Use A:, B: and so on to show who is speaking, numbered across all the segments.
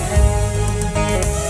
A: Thank you.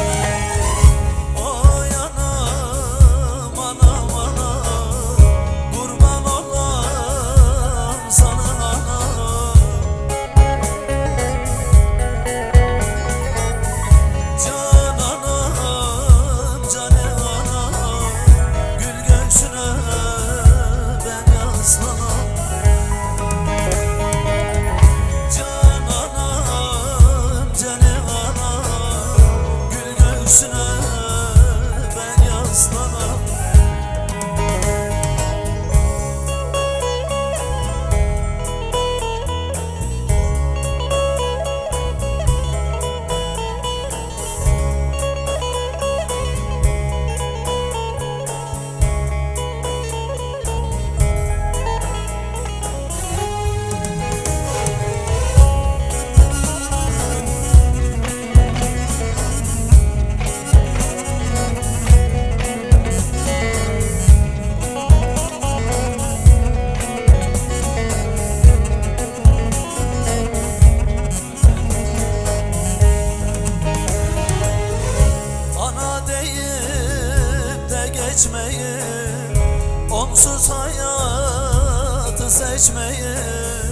A: Geçmeyi Onsuz hayatı seçmeyi